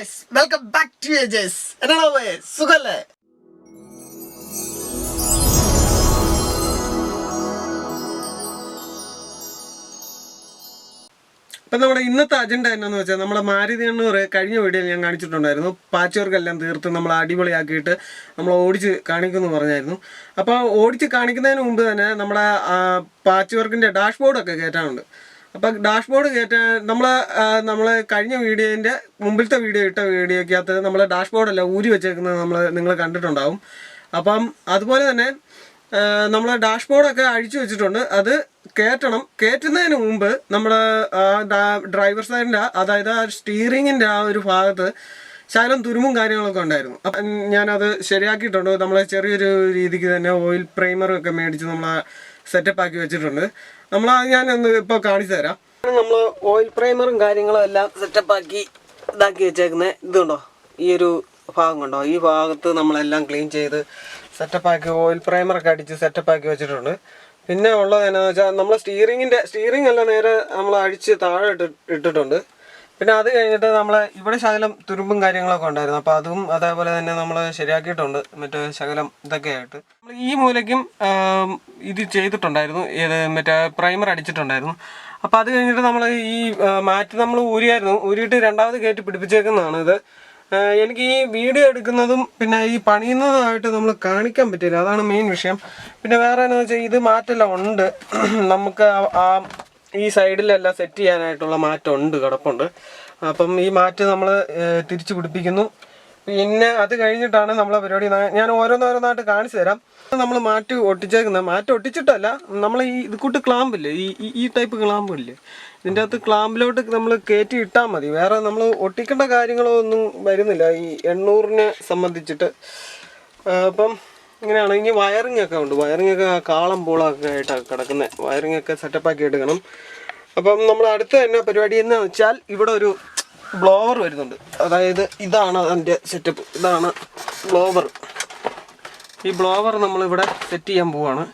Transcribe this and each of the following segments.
Guys welcome back to ഏജസ്. എന്നാണോ സുഖല്ലേ? അപ്പം നമ്മുടെ ഇന്നത്തെ അജണ്ട എന്നാന്ന് വെച്ചാൽ നമ്മുടെ മാരുതി എണ്ണൂർ കഴിഞ്ഞ വീഡിയോയിൽ ഞാൻ കാണിച്ചിട്ടുണ്ടായിരുന്നു. പാച്ചവർക്കെല്ലാം തീർത്ത് നമ്മൾ അടിപൊളിയാക്കിയിട്ട് നമ്മൾ ഓടിച്ച് കാണിക്കുമെന്ന് പറഞ്ഞായിരുന്നു. അപ്പോൾ ഓടിച്ച് കാണിക്കുന്നതിന് മുമ്പ് തന്നെ നമ്മുടെ പാച്ച് വർക്കിന്റെ ഡാഷ്ബോർഡൊക്കെ കയറ്റാനുണ്ട് അപ്പം ഡാഷ്ബോർഡ് കയറ്റാൻ നമ്മൾ നമ്മൾ കഴിഞ്ഞ വീഡിയോന്റെ മുമ്പിലത്തെ വീഡിയോ ഇട്ട വീഡിയോക്കകത്ത് നമ്മൾ ഡാഷ്ബോർഡല്ല ഊരി വെച്ചേക്കുന്നത് നമ്മൾ നിങ്ങൾ കണ്ടിട്ടുണ്ടാവും. അപ്പം അതുപോലെ തന്നെ നമ്മൾ ഡാഷ്ബോർഡൊക്കെ അഴിച്ചു വെച്ചിട്ടുണ്ട്. അത് കയറ്റണം കയറ്റുന്നതിന് മുമ്പ് നമ്മൾ ഡ്രൈവർ സൈഡിന്റെ അതായത് ആ സ്റ്റീറിങ്ങിന്റെ ആ ഒരു ഭാഗത്ത് ശകലം തുരുമും കാര്യങ്ങളൊക്കെ ഉണ്ടായിരുന്നു. അപ്പം ഞാനത് ശരിയാക്കിയിട്ടുണ്ട്. നമ്മൾ ചെറിയൊരു രീതിക്ക് തന്നെ ഓയിൽ പ്രൈമറും ഒക്കെ മേടിച്ച് നമ്മൾ സെറ്റപ്പ് ആക്കി വെച്ചിട്ടുണ്ട്. നമ്മൾ ഞാൻ ഒന്ന് ഇപ്പോൾ കാണിച്ചു തരാം. നമ്മൾ ഓയിൽ പ്രൈമറും കാര്യങ്ങളും എല്ലാം സെറ്റപ്പ് ആക്കി ഇതാക്കി വെച്ചേക്കുന്നത് ഇതുണ്ടോ ഈ ഒരു ഭാഗം കണ്ടോ? ഈ ഭാഗത്ത് നമ്മളെല്ലാം ക്ലീൻ ചെയ്ത് സെറ്റപ്പ് ആക്കി ഓയിൽ പ്രൈമറൊക്കെ അടിച്ച് സെറ്റപ്പ് ആക്കി വെച്ചിട്ടുണ്ട്. പിന്നെ ഉള്ളത് എന്നാന്ന് വെച്ചാൽ നമ്മൾ സ്റ്റീറിങ്ങിന്റെ സ്റ്റീറിംഗ് എല്ലാം നേരെ നമ്മൾ അഴിച്ച് താഴെ ഇട്ട് ഇട്ടിട്ടുണ്ട്. പിന്നെ അത് കഴിഞ്ഞിട്ട് നമ്മളെ ഇവിടെ ശകലം തുരുമ്പും കാര്യങ്ങളൊക്കെ ഉണ്ടായിരുന്നു. അപ്പോൾ അതും അതേപോലെ തന്നെ നമ്മൾ ശരിയാക്കിയിട്ടുണ്ട്. മറ്റേ ശകലം ഇതൊക്കെ ആയിട്ട് നമ്മൾ ഈ മൂലയ്ക്കും ഇത് ചെയ്തിട്ടുണ്ടായിരുന്നു. ഏത് മറ്റേ പ്രൈമർ അടിച്ചിട്ടുണ്ടായിരുന്നു. അപ്പോൾ അത് കഴിഞ്ഞിട്ട് നമ്മൾ ഈ മാറ്റ് നമ്മൾ ഊരിയായിരുന്നു. ഊരിയിട്ട് രണ്ടാമത് കയറ്റി പിടിപ്പിച്ചേക്കുന്നതാണ് ഇത്. എനിക്ക് ഈ വീഡിയോ എടുക്കുന്നതും പിന്നെ ഈ പണിയുന്നതുമായിട്ട് നമ്മൾ കാണിക്കാൻ പറ്റില്ല. അതാണ് മെയിൻ വിഷയം. പിന്നെ വേറെ എന്താണെന്ന് വെച്ചാൽ ഇത് മാറ്റെല്ലാം ഉണ്ട്. നമുക്ക് ആ ഈ സൈഡിലെല്ലാം സെറ്റ് ചെയ്യാനായിട്ടുള്ള മാറ്റം ഉണ്ട് കിടപ്പുണ്ട്. അപ്പം ഈ മാറ്റ് നമ്മൾ തിരിച്ചു പിടിപ്പിക്കുന്നു. പിന്നെ അത് കഴിഞ്ഞിട്ടാണ് നമ്മളെ പരിപാടി ഞാൻ ഓരോന്നോരോന്നായിട്ട് കാണിച്ചു തരാം. നമ്മൾ മാറ്റ് ഒട്ടിച്ചേക്കുന്ന മാറ്റ് ഒട്ടിച്ചിട്ടല്ല നമ്മൾ ഈ ഇത് കൂട്ട് ക്ലാമ്പില്ലേ ഈ ഈ- ടൈപ്പ് ക്ലാമ്പില്ലേ ഇതിന്റെ അകത്ത് ക്ലാമ്പിലോട്ട് നമ്മൾ കയറ്റി ഇട്ടാൽ മതി. വേറെ നമ്മൾ ഒട്ടിക്കേണ്ട കാര്യങ്ങളോ ഒന്നും വരുന്നില്ല. ഈ എണ്ണൂറിനെ സംബന്ധിച്ചിട്ട്. അപ്പം ഇങ്ങനെയാണ്. ഇനി വയറിംഗ് ഒക്കെ ഉണ്ട്. വയറിംഗ് ഒക്കെ കാളം പൂളൊക്കെ ആയിട്ടാണ് കിടക്കുന്നത് വയറിംഗ് ഒക്കെ സെറ്റപ്പ് ആക്കി എടുക്കണം. അപ്പം നമ്മൾ അടുത്ത തന്നെ പരിപാടി എന്ന് വെച്ചാൽ ഇവിടെ ഒരു ബ്ലോവർ വരുന്നുണ്ട്. അതായത് ഇതാണ് അതിന്റെ സെറ്റപ്പ് ഇതാണ് ബ്ലോവർ ഈ ബ്ലോവർ നമ്മളിവിടെ സെറ്റ് ചെയ്യാൻ പോവാണ്.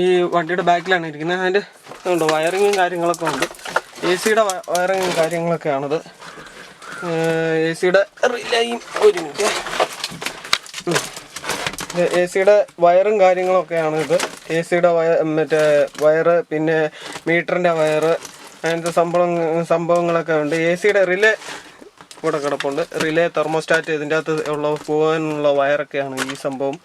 ഈ വണ്ടിയുടെ ബാക്കിലാണ് ഇരിക്കുന്നത്. അതിന്റെ ഉണ്ട് വയറിങ്ങും കാര്യങ്ങളൊക്കെ ഉണ്ട്. എ സിയുടെ വയറിങ്ങും കാര്യങ്ങളൊക്കെയാണത്. എ സിയുടെ റിലയും ഒരു മിനിറ്റ് എ സിയുടെ വയറും കാര്യങ്ങളൊക്കെയാണ് ഇത്. എ സിയുടെ വയ മറ്റേ വയറ് പിന്നെ മീറ്ററിന്റെ വയറ് അങ്ങനത്തെ സംഭവം സംഭവങ്ങളൊക്കെ ഉണ്ട്. എ സിയുടെ റിലേ ഇവിടെ കിടപ്പുണ്ട്. റിലേ തെർമോസ്റ്റാറ്റ് ഇതിന്റെ അകത്ത് ഉള്ള പോകാനുള്ള വയറൊക്കെയാണ് ഈ സംഭവം.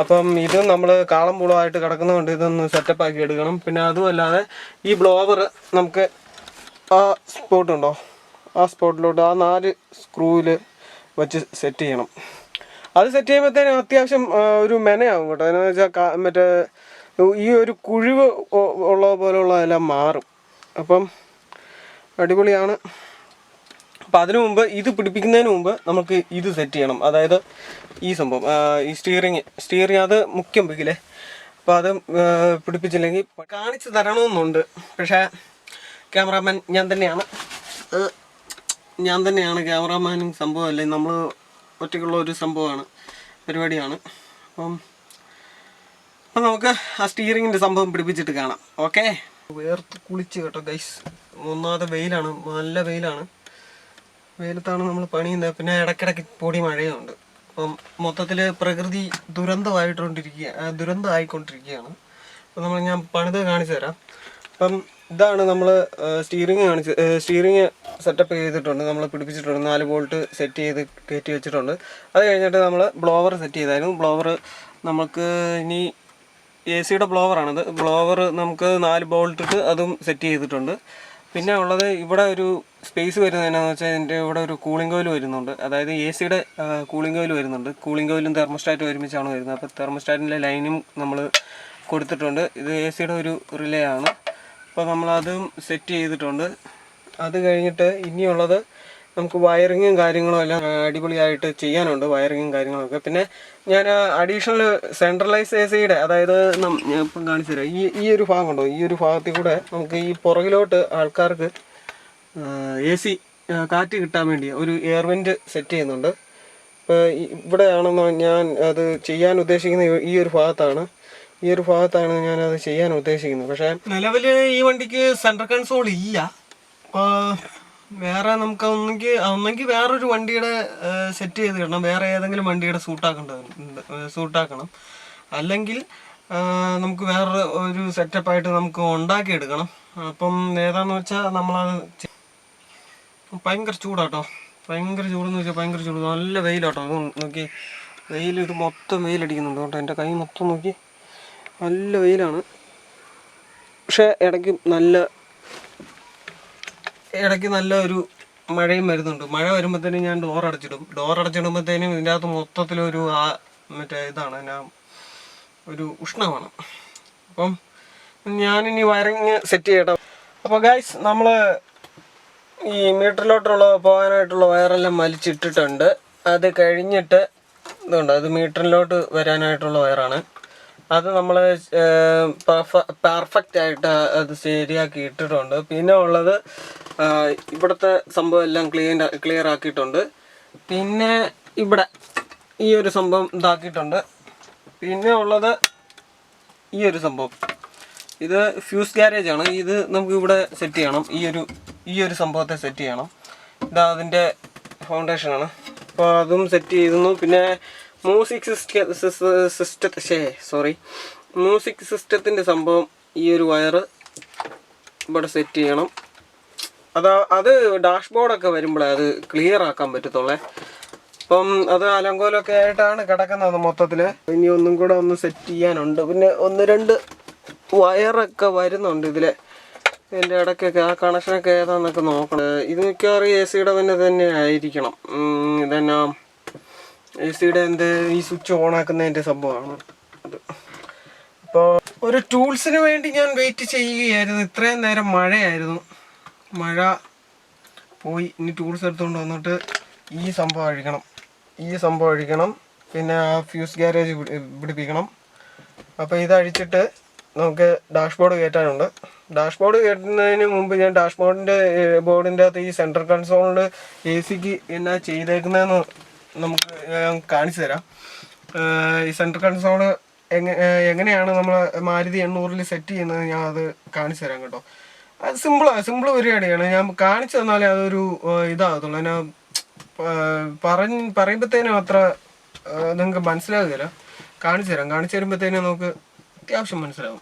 അപ്പം ഇത് നമ്മൾ കാളം പൂളമായിട്ട് കിടക്കുന്നതുകൊണ്ട് ഇതൊന്ന് സെറ്റപ്പ് ആക്കി എടുക്കണം. പിന്നെ അതുമല്ലാതെ ഈ ബ്ലോവർ നമുക്ക് ആ സ്പോട്ടുണ്ടോ? ആ സ്പോട്ടിലോട്ട് ആ നാല് സ്ക്രൂവിൽ വെച്ച് സെറ്റ് ചെയ്യണം. അത് സെറ്റ് ചെയ്യുമ്പോഴത്തേനും അത്യാവശ്യം ഒരു മെനയാവും കേട്ടോ. എന്ന് വെച്ചാൽ മറ്റേ ഈ ഒരു കുഴിവ് ഉള്ള പോലെയുള്ളതെല്ലാം മാറും. അപ്പം അടിപൊളിയാണ്. അപ്പം അതിനു മുമ്പ് ഇത് പിടിപ്പിക്കുന്നതിന് മുമ്പ് നമുക്ക് ഇത് സെറ്റ് ചെയ്യണം. അതായത് ഈ സംഭവം ഈ സ്റ്റിയറിങ് സ്റ്റിയറിങ് അത് മുഖ്യം പിക്കില്ലേ അപ്പോൾ അത് പിടിപ്പിച്ചില്ലെങ്കിൽ കാണിച്ചു തരണമെന്നുണ്ട്. പക്ഷേ ക്യാമറാമാൻ ഞാൻ തന്നെയാണ്. ഞാൻ തന്നെയാണ് ക്യാമറാമാനും സംഭവമല്ലേ നമ്മൾ ഒറ്റയ്ക്കുള്ള ഒരു സംഭവമാണ് പരിപാടിയാണ്. അപ്പം അപ്പം നമുക്ക് ആ സ്റ്റിയറിങ്ങിന്റെ സംഭവം പിടിപ്പിച്ചിട്ട് കാണാം. ഓക്കെ വേർത്ത് കുളിച്ച് കേട്ടോ ഗൈസ് ഒന്നാമത്തെ വെയിലാണ് നല്ല വെയിലാണ്. വെയിലത്താണ് നമ്മൾ പണിയുന്നത്. പിന്നെ ഇടയ്ക്കിടയ്ക്ക് പൊടി മഴയുണ്ട്. അപ്പം മൊത്തത്തിൽ പ്രകൃതി ദുരന്തമായിട്ടുകൊണ്ടിരിക്കുക ദുരന്തമായിക്കൊണ്ടിരിക്കുകയാണ്. അപ്പം നമ്മൾ ഞാൻ പണിത് കാണിച്ചു തരാം. അപ്പം ഇതാണ് നമ്മൾ സ്റ്റീറിങ് കാണിച്ച് സ്റ്റീറിങ് സെറ്റപ്പ് ചെയ്തിട്ടുണ്ട്. നമ്മൾ പിടിപ്പിച്ചിട്ടുണ്ട്. നാല് ബോൾട്ട് സെറ്റ് ചെയ്ത് കയറ്റി വെച്ചിട്ടുണ്ട്. അത് കഴിഞ്ഞിട്ട് നമ്മൾ ബ്ലോവർ സെറ്റ് ചെയ്തായിരുന്നു. ബ്ലോവർ നമുക്ക് ഇനി എ സിയുടെ ബ്ലോവറാണിത് ബ്ലോവർ നമുക്ക് നാല് ബോൾട്ടിട്ട് അതും സെറ്റ് ചെയ്തിട്ടുണ്ട്. പിന്നെ ഉള്ളത് ഇവിടെ ഒരു സ്പേസ് വരുന്നത് എന്നാന്ന് വെച്ചാൽ ഇതിന്റെ ഇവിടെ ഒരു കൂളിംഗ് കോയിൽ വരുന്നുണ്ട്. അതായത് എ സിയുടെ കൂളിംഗ് കോയിൽ വരുന്നുണ്ട്. കൂളിംഗ് കോയിലും തെർമോസ്റ്റാറ്റും ഒരുമിച്ചാണ് വരുന്നത്. അപ്പോൾ തെർമോസ്റ്റാറ്റിന്റെ ലൈനും നമ്മൾ കൊടുത്തിട്ടുണ്ട്. ഇത് എ സിയുടെ ഒരു റിലേ ആണ്. അപ്പോൾ നമ്മളതും സെറ്റ് ചെയ്തിട്ടുണ്ട്. അത് കഴിഞ്ഞിട്ട് ഇനിയുള്ളത് നമുക്ക് വയറിങ്ങും കാര്യങ്ങളും എല്ലാം അടിപൊളിയായിട്ട് ചെയ്യാനുണ്ട് വയറിങ്ങും കാര്യങ്ങളൊക്കെ. പിന്നെ ഞാൻ അഡീഷണൽ സെൻട്രലൈസ് എ സിയുടെ അതായത് ഇപ്പം കാണിച്ചു തരാം. ഈ ഈ ഒരു ഭാഗം ഉണ്ടോ? ഈ ഒരു ഭാഗത്തിൽ കൂടെ നമുക്ക് ഈ പുറകിലോട്ട് ആൾക്കാർക്ക് എ സി കാറ്റ് കിട്ടാൻ വേണ്ടി ഒരു എയർ വെന്റ് സെറ്റ് ചെയ്യുന്നുണ്ട്. ഇപ്പോൾ ഇവിടെയാണെന്ന് ഞാൻ അത് ചെയ്യാൻ ഉദ്ദേശിക്കുന്ന ഈ ഒരു ഭാഗത്താണ്. ഈ ഒരു ഭാഗത്താണ് ഞാൻ അത് ചെയ്യാൻ ഉദ്ദേശിക്കുന്നത്. പക്ഷേ നിലവിൽ ഈ വണ്ടിക്ക് സെൻട്രൽ കൺസോൾ ഇല്ല. വേറെ നമുക്ക് ഒന്നെങ്കിൽ ഒന്നെങ്കിൽ വേറൊരു വണ്ടിയുടെ സെറ്റ് ചെയ്ത് കിട്ടണം വേറെ ഏതെങ്കിലും വണ്ടിയുടെ സൂട്ടാക്കേണ്ടത് സൂട്ടാക്കണം അല്ലെങ്കിൽ നമുക്ക് വേറെ ഒരു സെറ്റപ്പായിട്ട് നമുക്ക് ഉണ്ടാക്കിയെടുക്കണം അപ്പം ഏതാന്ന് വെച്ചാൽ നമ്മളത് ഭയങ്കര ചൂടാട്ടോ. ഭയങ്കര ചൂടെന്ന് വെച്ചാൽ ഭയങ്കര ചൂട്. നല്ല വെയിലാട്ടോ. അത് നോക്കി. വെയിൽ ഇത് മൊത്തം വെയിലടിക്കുന്നുണ്ട് കേട്ടോ. എന്റെ കൈ മൊത്തം നോക്കി. നല്ല വെയിലാണ്. പക്ഷേ ഇടയ്ക്ക് നല്ല ഇടയ്ക്ക് നല്ല ഒരു മഴയും വരുന്നുണ്ട്. മഴ വരുമ്പോഴത്തേനും ഞാൻ ഡോർ അടച്ചിടും. ഡോർ അടച്ചിടുമ്പോഴത്തേനും ഇതിന്റെ അകത്ത് മൊത്തത്തിലൊരു ആ മറ്റേ ഇതാണ് ഞാൻ ഒരു ഉഷ്ണമാണ്. അപ്പം ഞാനിനി വയറിങ് സെറ്റ് ചെയ്യട്ടെ. അപ്പോൾ ഗൈസ് നമ്മൾ ഈ മീറ്ററിലോട്ടുള്ള പോകാനായിട്ടുള്ള വയറെല്ലാം വലിച്ചിട്ടിട്ടുണ്ട്. അത് കഴിഞ്ഞിട്ട് ഇതുണ്ട് അത് മീറ്ററിലോട്ട് വരാനായിട്ടുള്ള വയറാണ്. അത് നമ്മൾ പെർഫെക്റ്റ് ആയിട്ട് അത് ശരിയാക്കി ഇട്ടിട്ടുണ്ട്. പിന്നെ ഉള്ളത് ഇവിടുത്തെ സംഭവം എല്ലാം ക്ലിയർ ക്ലിയർ ആക്കിയിട്ടുണ്ട്. പിന്നെ ഇവിടെ ഈ ഒരു സംഭവം ഇതാക്കിയിട്ടുണ്ട്. പിന്നെ ഉള്ളത് ഈ ഒരു സംഭവം. ഇത് ഫ്യൂസ് ഗ്യാരേജ് ആണ്. ഇത് നമുക്ക് ഇവിടെ സെറ്റ് ചെയ്യണം. ഈ ഒരു ഈ ഒരു സംഭവത്തെ സെറ്റ് ചെയ്യണം. ഇതാ അതിന്റെ ഫൗണ്ടേഷനാണ് അപ്പോൾ അതും സെറ്റ് ചെയ്തിരുന്നു. പിന്നെ മ്യൂസിക് സിസ്റ്റ ഷേ സോറി മ്യൂസിക് സിസ്റ്റത്തിന്റെ സംഭവം ഈ ഒരു വയറ് ഇവിടെ സെറ്റ് ചെയ്യണം. അതാ അത് ഡാഷ്ബോർഡൊക്കെ വരുമ്പോഴേ അത് ക്ലിയർ ആക്കാൻ പറ്റത്തുള്ളേ. അപ്പം അത് അലങ്കോലൊക്കെ ആയിട്ടാണ് കിടക്കുന്നത് മൊത്തത്തിൽ ഇനി ഒന്നും കൂടെ ഒന്ന് സെറ്റ് ചെയ്യാനുണ്ട്. പിന്നെ ഒന്ന് രണ്ട് വയറൊക്കെ വരുന്നുണ്ട് ഇതിലെ. ഇതിന്റെ ഇടയ്ക്കൊക്കെ ആ കണക്ഷനൊക്കെ ഏതാന്നൊക്കെ നോക്കണം. ഇത് മിക്കവാറും എ സിയുടെ തന്നെ തന്നെ ആയിരിക്കണം. ഇതെന്നാ? എ സിയുടെ എന്ത് ഈ സ്വിച്ച് ഓൺ ആക്കുന്നതിന്റെ സംഭവമാണ്. അത് അപ്പോൾ ഒരു ടൂൾസിന് വേണ്ടി ഞാൻ വെയിറ്റ് ചെയ്യുകയായിരുന്നു. ഇത്രയും നേരം മഴയായിരുന്നു. മഴ പോയി. ഇനി ടൂൾസ് എടുത്തുകൊണ്ട് വന്നിട്ട് ഈ സംഭവം അഴിക്കണം. ഈ സംഭവം അഴിക്കണം. പിന്നെ ആ ഫ്യൂസ് ഗ്യാരേജ് പിടിപ്പിക്കണം. അപ്പോൾ ഇത് അഴിച്ചിട്ട് നമുക്ക് ഡാഷ്ബോർഡ് കയറ്റാനുണ്ട്. ഡാഷ്ബോർഡ് കയറ്റുന്നതിന് മുമ്പ് ഞാൻ ഡാഷ്ബോർഡിന്റെ ബോർഡിന്റെ അകത്ത് ഈ സെൻട്രൽ കൺസോളിൽ എ സിക്ക് എന്നാ ചെയ്തേക്കുന്നതെന്ന് നമുക്ക് കാണിച്ചു തരാം. ഈ സെൻട്രൽ കൺസോൾ എങ്ങനെയാണ് നമ്മൾ മാരുതി എണ്ണൂറിൽ സെറ്റ് ചെയ്യുന്നത് ഞാൻ അത് കാണിച്ചു തരാം കേട്ടോ. അത് സിമ്പിളാണ് സിമ്പിൾ പരിപാടിയാണ് ഞാൻ കാണിച്ചു തന്നാലേ അതൊരു ഇതാകത്തുള്ളൂ. ഞാൻ പറഞ്ഞ് പറയുമ്പോഴത്തേനും അത്ര നിങ്ങൾക്ക് മനസ്സിലാകുകയില്ല കാണിച്ചു തരാം. കാണിച്ചു തരുമ്പോഴത്തേനും നമുക്ക് അത്യാവശ്യം മനസ്സിലാകും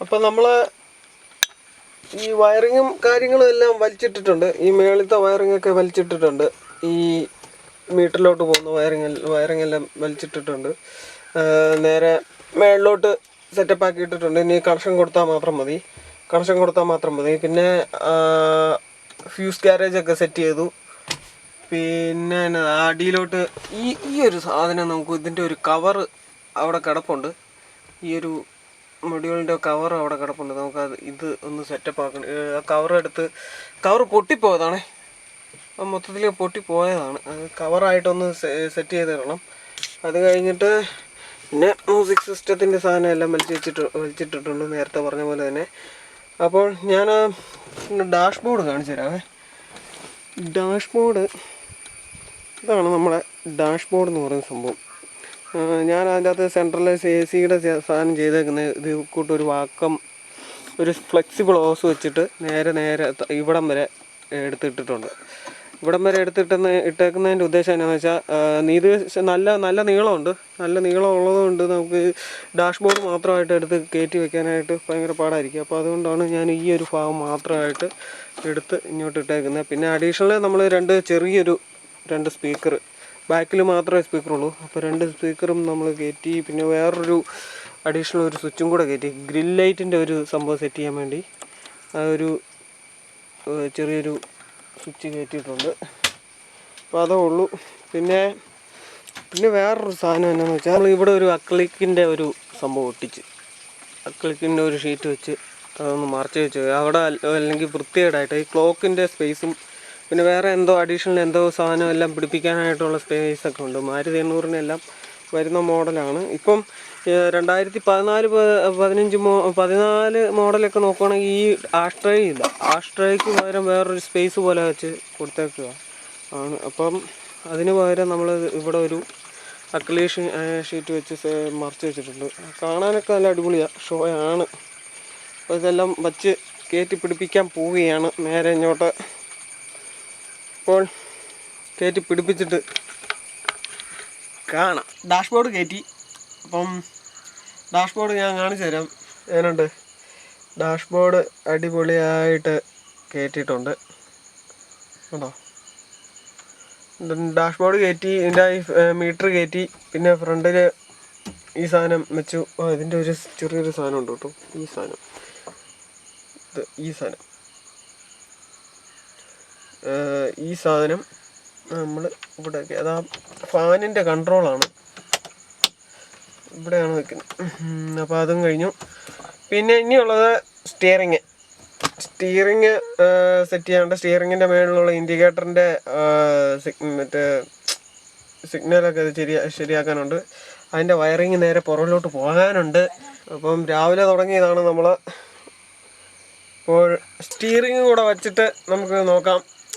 അപ്പം നമ്മൾ ഈ വയറിങ്ങും കാര്യങ്ങളും എല്ലാം വലിച്ചിട്ടിട്ടുണ്ട്. ഈ മേളിലത്തെ വയറിംഗ് ഒക്കെ വലിച്ചിട്ടിട്ടുണ്ട്. ഈ മീറ്ററിലോട്ട് പോകുന്ന വയറിങ് വയറിംഗ് എല്ലാം വലിച്ചിട്ടിട്ടുണ്ട് നേരെ മേളിലോട്ട് സെറ്റപ്പ് ആക്കിയിട്ടിട്ടുണ്ട്. ഇനി കണക്ഷൻ കൊടുത്താൽ മാത്രം മതി. കണക്ഷൻ കൊടുത്താൽ മാത്രം മതി. പിന്നെ ഫ്യൂസ് ഗ്യാരേജ് ഒക്കെ സെറ്റ് ചെയ്തു. പിന്നെ അടിയിലോട്ട് ഈ ഈ ഒരു സാധനം നമുക്ക് ഇതിന്റെ ഒരു കവർ അവിടെ കിടപ്പുണ്ട്. ഈ ഒരു മൊഡ്യൂളിന്റെ കവർ അവിടെ കിടപ്പുണ്ട്. നമുക്ക് അത് ഇത് ഒന്ന് സെറ്റപ്പ് ആക്കണം. കവർ എടുത്ത് കവർ പൊട്ടിപ്പോയതാണേ. അപ്പം മൊത്തത്തിൽ പൊട്ടിപ്പോയതാണ്. അത് കവറായിട്ടൊന്ന് സെറ്റ് ചെയ്ത് തരണം. അത് കഴിഞ്ഞിട്ട് പിന്നെ മ്യൂസിക് സിസ്റ്റത്തിന്റെ സാധനം എല്ലാം വലിച്ച് വെച്ചിട്ട് വലിച്ചിട്ടിട്ടുണ്ട് നേരത്തെ പറഞ്ഞ പോലെ തന്നെ. അപ്പോൾ ഞാൻ ഡാഷ് ബോർഡ് കാണിച്ചു തരാമേ ഡാഷ് ബോർഡ് ഇതാണ് നമ്മുടെ ഡാഷ് ബോർഡ് എന്ന് പറയുന്ന സംഭവം. ഞാൻ അതിന്റെ അകത്ത് സെൻട്രലൈസ് എ സിയുടെ സാധനം ചെയ്തേക്കുന്നത് ഇത് ഒരു വാക്കം ഒരു ഫ്ലെക്സിബിൾ ഓസ് വെച്ചിട്ട് നേരെ നേരെ ഇവിടം വരെ എടുത്തിട്ടിട്ടുണ്ട്. ഇവിടം വരെ എടുത്തിട്ടെന്ന് ഇട്ടേക്കുന്നതിന്റെ ഉദ്ദേശം എന്നാന്ന് വെച്ചാൽ നീതി നല്ല നല്ല നീളമുണ്ട്. നല്ല നീളം ഉള്ളതുകൊണ്ട് നമുക്ക് ഡാഷ്ബോർഡ് മാത്രമായിട്ട് എടുത്ത് കയറ്റി വെക്കാനായിട്ട് ഭയങ്കര പാടായിരിക്കും. അപ്പോൾ അതുകൊണ്ടാണ് ഞാൻ ഈ ഒരു ഭാഗം മാത്രമായിട്ട് എടുത്ത് ഇങ്ങോട്ട് ഇട്ടേക്കുന്നത് പിന്നെ അഡീഷണൽ നമ്മൾ രണ്ട് ചെറിയൊരു രണ്ട് സ്പീക്കർ ബാക്കിൽ മാത്രമേ സ്പീക്കർ ഉള്ളൂ. അപ്പോൾ രണ്ട് സ്പീക്കറും നമ്മൾ കയറ്റി പിന്നെ വേറൊരു അഡീഷണൽ ഒരു സ്വിച്ചും കൂടെ കയറ്റി. ഗ്രിൽ ലൈറ്റിന്റെ ഒരു സംഭവം സെറ്റ് ചെയ്യാൻ വേണ്ടി ആ ഒരു ചെറിയൊരു സ്വിച്ച് കയറ്റിയിട്ടുണ്ട്. അപ്പോൾ അതേ ഉള്ളൂ. പിന്നെ പിന്നെ വേറൊരു സാധനം എന്നാന്ന് വെച്ചാൽ നമ്മൾ ഇവിടെ ഒരു അക്ലിക്കിന്റെ ഒരു സംഭവം ഒട്ടിച്ച്. അക്ലിക്കിന്റെ ഒരു ഷീറ്റ് വെച്ച് അതൊന്ന് മറച്ച് വെച്ച്. അവിടെ അല്ലെങ്കിൽ വൃത്തികേടായിട്ട് ഈ ക്ലോക്കിന്റെ സ്പേസും പിന്നെ വേറെ എന്തോ അഡീഷണൽ എന്തോ സാധനം എല്ലാം പിടിപ്പിക്കാനായിട്ടുള്ള സ്പേസ് ഒക്കെ ഉണ്ട്. മാരുതി എണ്ണൂറിനെല്ലാം വരുന്ന മോഡലാണ്. ഇപ്പം രണ്ടായിരത്തി പതിനാല് പതിനഞ്ച് മോ പതിനാല് മോഡലൊക്കെ നോക്കുവാണെങ്കിൽ ഈ ആഷ്ട്രേ ഇല്ല. ആഷ്ട്രേക്ക് പകരം വേറൊരു സ്പേസ് പോലെ വെച്ച് കൊടുത്തേക്കുക ആണ്. അപ്പം അതിന് പകരം നമ്മൾ ഇവിടെ ഒരു അക്ലീഷ് ഷീറ്റ് വെച്ച് മറച്ച് വെച്ചിട്ടുണ്ട്. കാണാനൊക്കെ നല്ല അടിപൊളിയാണ് ഷോ ആണ്. അപ്പോൾ ഇതെല്ലാം വച്ച് കയറ്റി പിടിപ്പിക്കാൻ പോവുകയാണ്. നേരെ ഇങ്ങോട്ട് അപ്പോൾ കയറ്റി പിടിപ്പിച്ചിട്ട് കാണാം. ഡാഷ്ബോർഡ് കയറ്റി അപ്പം ഡാഷ്ബോർഡ് ഞാൻ കാണിച്ചു തരാം. എങ്ങനെയുണ്ട് ഡാഷ്ബോർഡ് അടിപൊളിയായിട്ട് കയറ്റിയിട്ടുണ്ട് കേട്ടോ ഡാഷ്ബോർഡ് കയറ്റി ഇതിന്റെ മീറ്റർ കയറ്റി പിന്നെ ഫ്രണ്ടിൽ ഈ സാധനം വെച്ചു. ഇതിന്റെ ഒരു ചെറിയൊരു സാധനം ഉണ്ട് കേട്ടോ. ഈ സാധനം. ഈ സാധനം. ഈ സാധനം നമ്മൾ ഇവിടെ അതാ ഫാനിന്റെ കൺട്രോളാണ്. ഇവിടെയാണ് വെക്കുന്നത്. അപ്പോൾ അതും കഴിഞ്ഞു. പിന്നെ ഇനിയുള്ളത് സ്റ്റിയറിങ് സ്റ്റിയറിങ് സെറ്റ് ചെയ്യാണ്ട് സ്റ്റിയറിങ്ങിന്റെ മേളിലുള്ള ഇൻഡിക്കേറ്ററിന്റെ മറ്റേ സിഗ്നലൊക്കെ ശരിയാ ശരിയാക്കാനുണ്ട്. അതിന്റെ വയറിങ് നേരെ പുറകിലോട്ട് പോകാനുണ്ട്. അപ്പം രാവിലെ തുടങ്ങിയതാണ് നമ്മൾ ഇപ്പോൾ സ്റ്റിയറിങ് കൂടെ വച്ചിട്ട് നമുക്ക് നോക്കാം.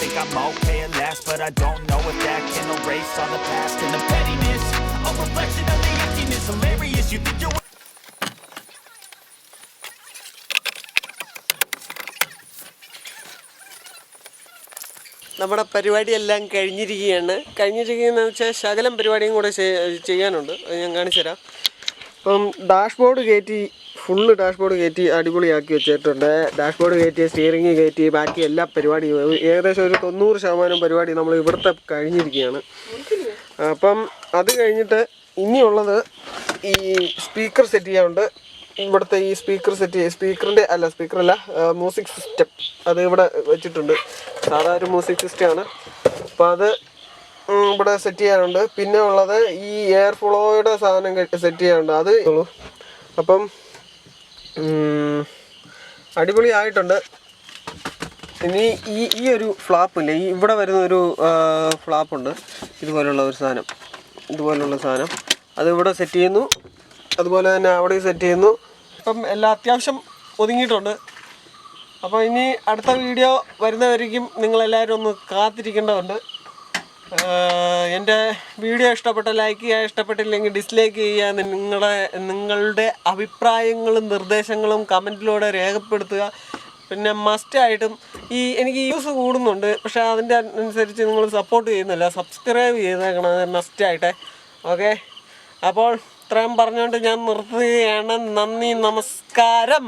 think I'm okay at last But I don't know if that can erase all the past And the pettiness, a reflection of the emptiness Hilarious, you think you're നമ്മുടെ പരിപാടിയെല്ലാം കഴിഞ്ഞിരിക്കുകയാണ് കഴിഞ്ഞിരിക്കുകയെന്ന് വെച്ചാൽ ശകലം പരിപാടിയും കൂടെ ചെയ്യാനുണ്ട് അത് ഞാൻ കാണിച്ചു തരാം ഇപ്പം ഡാഷ്ബോർഡ് കയറ്റി ഫുള്ള് ഡാഷ്ബോർഡ് കയറ്റി അടിപൊളിയാക്കി വെച്ചിട്ടുണ്ട്. ഡാഷ്ബോർഡ് കയറ്റി സ്റ്റിയറിംഗ് കയറ്റി ബാക്കി എല്ലാ പരിപാടിയും ഏകദേശം ഒരു തൊണ്ണൂറ് ശതമാനം പരിപാടി നമ്മൾ ഇവിടുത്തെ കഴിഞ്ഞിരിക്കുകയാണ്. അപ്പം അത് കഴിഞ്ഞിട്ട് ഇനിയുള്ളത് ഈ സ്പീക്കർ സെറ്റ് ചെയ്യാനുണ്ട്. ഇവിടുത്തെ ഈ സ്പീക്കർ സെറ്റ് സ്പീക്കറിന്റെ അല്ല സ്പീക്കറല്ല മ്യൂസിക് സിസ്റ്റം അത് ഇവിടെ വെച്ചിട്ടുണ്ട്. സാധാ ഒരു മ്യൂസിക് സിസ്റ്റമാണ് അപ്പോൾ അത് ഇവിടെ സെറ്റ് ചെയ്യാനുണ്ട്. പിന്നെ ഉള്ളത് ഈ എയർ ഫ്ലോയുടെ സാധനം സെറ്റ് ചെയ്യാനുണ്ട്. അത് അപ്പം ഉം, അടിപൊളിയായിട്ടുണ്ട്. ഇനി ഈ ഈ ഒരു ഫ്ലാപ്പ് ഇല്ലേ ഈ ഇവിടെ വരുന്ന ഒരു ഫ്ലാപ്പ് ഉണ്ട്. ഇതുപോലുള്ള ഒരു സാധനം. ഇതുപോലുള്ള സാധനം. അത് ഇവിടെ സെറ്റ് ചെയ്യുന്നു. അതുപോലെ തന്നെ അവിടെ സെറ്റ് ചെയ്യുന്നു. അപ്പം എല്ലാം അത്യാവശ്യം ഒതുങ്ങിയിട്ടുണ്ട്. അപ്പോൾ ഇനി അടുത്ത വീഡിയോ വരുന്നവരേക്കും നിങ്ങളെല്ലാവരും ഒന്ന് കാത്തിരിക്കേണ്ടതുണ്ട്. എന്റെ വീഡിയോ ഇഷ്ടപ്പെട്ട ലൈക്ക് ചെയ്യുക ഇഷ്ടപ്പെട്ടില്ലെങ്കിൽ ഡിസ്ലൈക്ക് ചെയ്യുക നിങ്ങളെ നിങ്ങളുടെ അഭിപ്രായങ്ങളും നിർദ്ദേശങ്ങളും കമന്റിലൂടെ രേഖപ്പെടുത്തുക. പിന്നെ മസ്റ്റായിട്ടും ഈ എനിക്ക് യൂസ് കൂടുന്നുണ്ട് പക്ഷേ അതിന്റെ അനുസരിച്ച് നിങ്ങൾ സപ്പോർട്ട് ചെയ്യുന്നില്ല. സബ്സ്ക്രൈബ് ചെയ്തേക്കണം മസ്റ്റായിട്ട് ഓക്കെ അപ്പോൾ ഇത്രയും പറഞ്ഞുകൊണ്ട് ഞാൻ നിർത്തുകയാണ്. നന്ദി നമസ്കാരം.